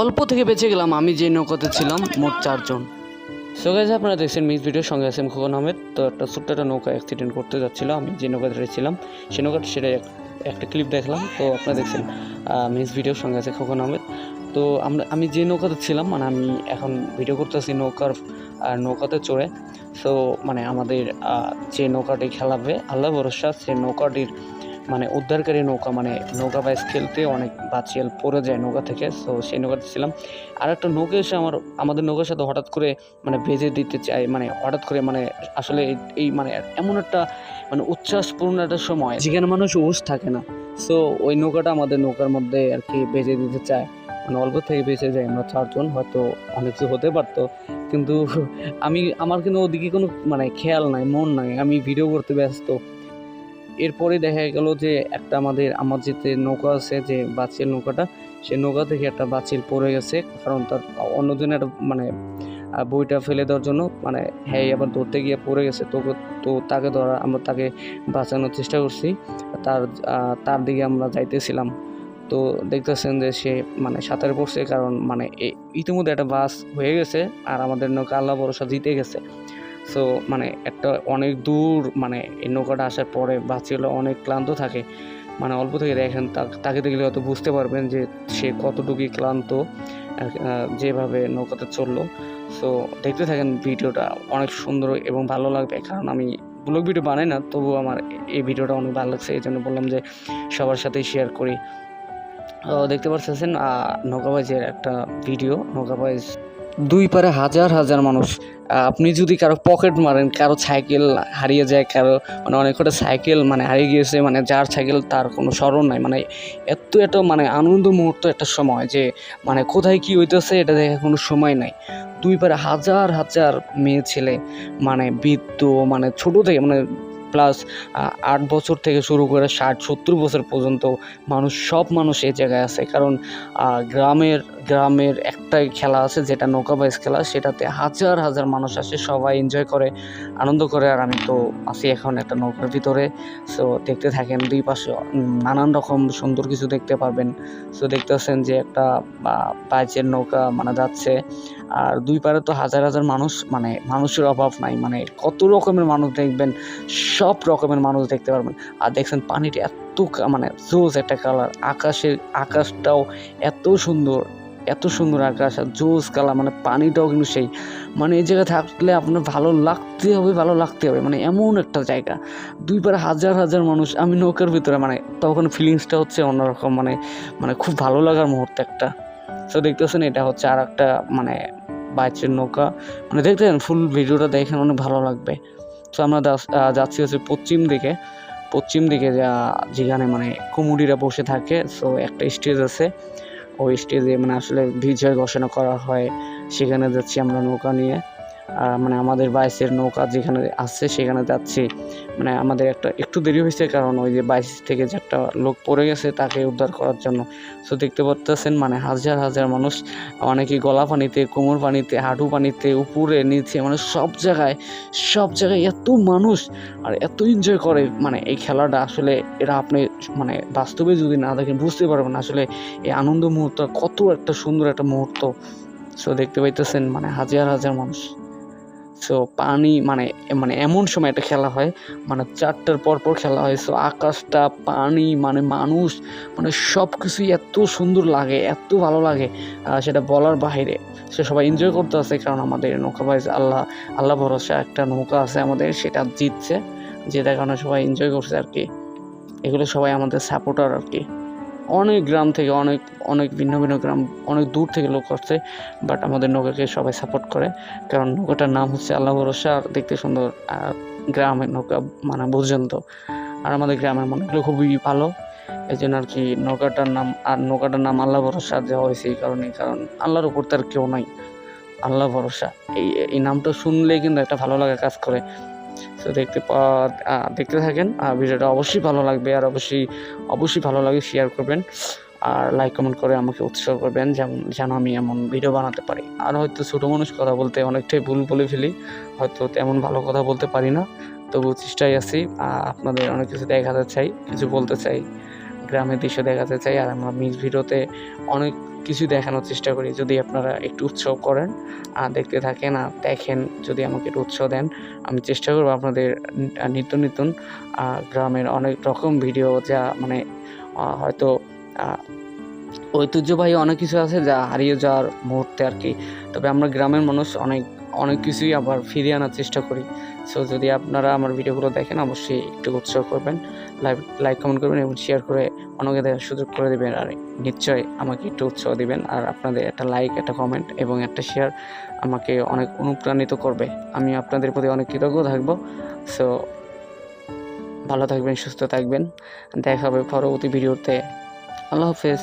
অল্প থেকে বেঁচে গেলাম, আমি যে নৌকাতে ছিলাম, মোট চারজন। সো গাইজ আপনারা দেখছেন মিস ভিডিওর সঙ্গে আছেন খোকন আহমেদ। তো একটা ছোট্ট একটা নৌকা অ্যাক্সিডেন্ট করতে যাচ্ছিল, আমি যে নৌকাতে ছিলাম সেই নৌকাটা সেটা একটা ক্লিপ দেখলাম। তো আপনারা দেখছেন মিস ভিডিওর সঙ্গে আছে খোকন আহমেদ। তো আমরা আমি যে নৌকাতে ছিলাম মানে আমি এখন ভিডিও করতেছি নৌকার আর নৌকাতে চড়ে। সো মানে আমাদের যে নৌকাটি খেলাবে আল্লাহ ভরসা, সে নৌকাটির মানে উদ্ধারকারী নৌকা মানে নৌকা বাইস খেলতে অনেক বাচিয়াল, পড়ে যায় নৌকা থেকে সো সেই নৌকাতে ছিলাম। আর একটা নৌকা এসে আমার, আমাদের নৌকার সাথে হঠাৎ করে মানে ভেজে দিতে চাই মানে হঠাৎ করে মানে আসলে এই- মানে এমন একটা মানে উচ্ছ্বাসপূর্ণ একটা সময়, যেখানে মানুষ উস থাকে না। সো ওই নৌকাটা আমাদের নৌকার মধ্যে আর কি ভেজে দিতে চায়। মানে অল্প থেকে বেঁচে যাই আমরা চারজন, হয়তো অনেক কিছু হতে পারতো। কিন্তু আমি, আমার কিন্তু ওদিকে কোনো মানে খেয়াল নাই, মন নাই, আমি ভিডিও করতে ব্যস্ত। এরপরে দেখা গেল যে একটা আমাদের আমার যেতে নৌকা আছে, যে বাচ্চের নৌকাটা সেই নৌকা থেকে একটা বাচ্চিল পড়ে গেছে, কারণ তার অন্যদিন একটা মানে বইটা ফেলে দেওয়ার জন্য মানে হ্যাঁ আবার ধরতে গিয়ে পড়ে গেছে। তো তো তাকে ধরা, আমরা তাকে বাঁচানোর চেষ্টা করছি। তার তার দিকে আমরা যাইতেছিলাম। তো দেখতেছেন যে সে মানে সাঁতারে পড়ছে কারণ মানে ইতিমধ্যে একটা বাস হয়ে গেছে, আর আমাদের নৌকা আল্লাহ ভরসা জিতে গেছে। সো মানে একটা অনেক দূর মানে এই নৌকাটা আসার পরে বাচ্চাগুলো অনেক ক্লান্ত থাকে। মানে অল্প থেকে দেখেন তাকে দেখলে হয়তো বুঝতে পারবেন যে সে কতটুকু ক্লান্ত যেভাবে নৌকাতে চলল। সো দেখতে থাকেন ভিডিওটা অনেক সুন্দর এবং ভালো লাগবে। কারণ আমি ব্লগ ভিডিও বানাই না তবু আমার এই ভিডিওটা অনেক ভালো লাগছে। এই জন্য বললাম যে সবার সাথেই শেয়ার করি। দেখতে পাচ্ছেন নৌকাবাইজের একটা ভিডিও নৌকাবাইজ দুই পারে হাজার হাজার মানুষ। আপনি যদি কারও পকেট মারেন, কারও সাইকেল হারিয়ে যায়, কারও মানে অনেক কটা সাইকেল মানে হারিয়ে গিয়েছে মানে যার সাইকেল তার কোনো স্মরণ নাই। মানে এত এত মানে আনন্দ মুহূর্ত একটা সময় যে মানে কোথায় কি হইতেছে এটা দেখা কোনো সময় নাই। দুই পারে হাজার হাজার মেয়ে ছেলে মানে বৃদ্ধ মানে ছোট থেকে মানে প্লাস আট বছর থেকে শুরু করে ষাট, সত্তর বছর পর্যন্ত মানুষ, সব মানুষ এই জায়গায় আছে। কারণ গ্রামের গ্রামের একটাই খেলা আছে যেটা নৌকা বাইস খেলা সেটাতে হাজার হাজার মানুষ আসে, সবাই এনজয় করে, আনন্দ করে। আর আমি তো আছি এখন একটা নৌকার ভিতরে। সো দেখতে থাকেন, দুই পাশে নানান রকম সুন্দর কিছু দেখতে পারবেন। সো দেখতেছেন যে একটা বাইচের নৌকা মানে যাচ্ছে। আর দুই পারে তো হাজার হাজার মানুষ মানে মানুষের অভাব নাই মানে কত রকমের মানুষ দেখবেন, সব রকমের মানুষ দেখতে পারবেন। আর দেখছেন পানিটা এত মানে জোস একটা কালার আকাশের, আকাশটাও এত সুন্দর এত সুন্দর আকাশ, আর জোস কালার মানে পানিটাও কিন্তু সেই। মানে এই জায়গায় থাকলে আপনার ভালো লাগতে হবে, ভালো লাগতে হবে মানে এমন একটা জায়গা। দুই পারে হাজার হাজার মানুষ, আমি নৌকার ভিতরে মানে তখন ফিলিংসটা হচ্ছে অন্যরকম মানে মানে খুব ভালো লাগার মুহূর্ত একটা। তো দেখতেছেন এটা হচ্ছে আর একটা মানে বাইচের নৌকা। মানে দেখতে ফুল ভিডিওটা দেখেন, অনেক ভালো লাগবে। তো আমরা যাচ্ছি হচ্ছে পশ্চিম দিকে। পশ্চিম দিকে যা, যেখানে মানে কুমুরিরা বসে থাকে। সো একটা স্টেজ আছে। ওই স্টেজে মানে আসলে বিজয় ঘোষণা করা হয়। সেখানে যাচ্ছি আমরা নৌকা নিয়ে। মানে আমাদের বাইসের নৌকা যেখানে আছে, সেখানে যাচ্ছি। মানে আমাদের একটা, একটু দেরি হয়েছে কারণ ওই যে বাইস থেকে যে একটা লোক পড়ে গেছে, তাকে উদ্ধার করার জন্য। সো দেখতে পাচ্ছেন মানে হাজার হাজার মানুষ, অনেকে গলা পানিতে, কোমর পানিতে, হাঁটু পানিতে, উপরে, নিচে মানে সব জায়গায় সব জায়গায় এত মানুষ, আর এত এনজয় করে। মানে এই খেলাটা আসলে এরা আপনি মানে বাস্তবে যদি না দেখেন, বুঝতে পারবেন আসলে এই আনন্দ মুহূর্ত কত একটা সুন্দর একটা মুহূর্ত। সো দেখতে পাইতেছেন মানে হাজার হাজার মানুষ। সো পানি মানে মানে এমন সময় একটা খেলা হয় মানে চারটার পর পর খেলা হয়। সো আকাশটা, পানি মানে মানুষ মানে সব কিছুই এত সুন্দর লাগে, এত ভালো লাগে সেটা বলার বাইরে সে সবাই এনজয় করতে আছে, কারণ আমাদের নৌকা বাইজ আল্লাহ আল্লাহ ভরসা, একটা নৌকা আছে আমাদের, সেটা জিতছে। যেটার কারণে সবাই এনজয় করছে আর কি। এগুলো সবাই আমাদের সাপোর্টার আর কি। অনেক গ্রাম থেকে অনেক অনেক ভিন্ন ভিন্ন গ্রাম, অনেক দূর থেকে লোক আসছে বাট আমাদের নৌকাকে সবাই সাপোর্ট করে। কারণ নৌকাটার নাম হচ্ছে আল্লাহ ভরসা, আর দেখতে সুন্দর, আর গ্রামের নৌকা মানে পর্যন্ত আর আমাদের গ্রামের মানুষগুলো খুবই ভালো এই জন্য আর কি নৌকাটার নাম, আর নৌকাটার নাম আল্লাহ ভরসা দেওয়া হয়েছে এই কারণে কারণ আল্লাহর উপর তার কেউ নাই। আল্লাহ ভরসা, এই এই নামটা শুনলেই কিন্তু একটা ভালো লাগা কাজ করে। তো দেখতে দেখতে থাকেন। আর ভিডিওটা অবশ্যই ভালো লাগবে আর অবশ্যই অবশ্যই ভালো লাগে শেয়ার করবেন। আর লাইক কমেন্ট করে আমাকে উৎসাহ করবেন যেমন যেন আমি এমন ভিডিও বানাতে পারি। আর হয়তো ছোটো মানুষ কথা বলতে অনেকটাই ভুল বলে ফেলি। হয়তো তেমন ভালো কথা বলতে পারি না। তবু চেষ্টাই আছি। আপনাদের অনেক কিছু দেখাতে চাই, কিছু বলতে চাই। গ্রামের দৃশ্য দেখাতে চাই। আর আমার মিস ভিডিওতে অনেক কিছু দেখানোর চেষ্টা করি, যদি আপনারা একটু উৎসাহ করেন আর দেখতে থাকেন আর দেখেন, যদি আমাকে একটু উৎসাহ দেন, আমি চেষ্টা করব আপনাদের নিত্য নতুন গ্রামের অনেক রকম ভিডিও যা মানে হয়তো ঐতিহ্যবাহী অনেক কিছু আছে যা হারিয়ে যাওয়ার মুহূর্তে আর কি। তবে আমরা গ্রামের মানুষ অনেক অনেক কিছুই আবার ফিরিয়ে আনার চেষ্টা করি। সো যদি আপনারা আমার ভিডিওগুলো দেখেন, অবশ্যই একটু উৎসাহ করবেন লাইক লাইক কমেন্ট করবেন এবং শেয়ার করে অনেকে দেখার সুযোগ করে দেবেন। আর নিশ্চয়ই আমাকে একটু উৎসাহ দিবেন আর আপনাদের একটা লাইক একটা কমেন্ট এবং একটা শেয়ার আমাকে অনেক অনুপ্রাণিত করবে। আমি আপনাদের প্রতি অনেক কৃতজ্ঞ থাকব। সো ভালো থাকবেন, সুস্থ থাকবেন। দেখা হবে পরবর্তী ভিডিওতে। আল্লাহ হাফেজ।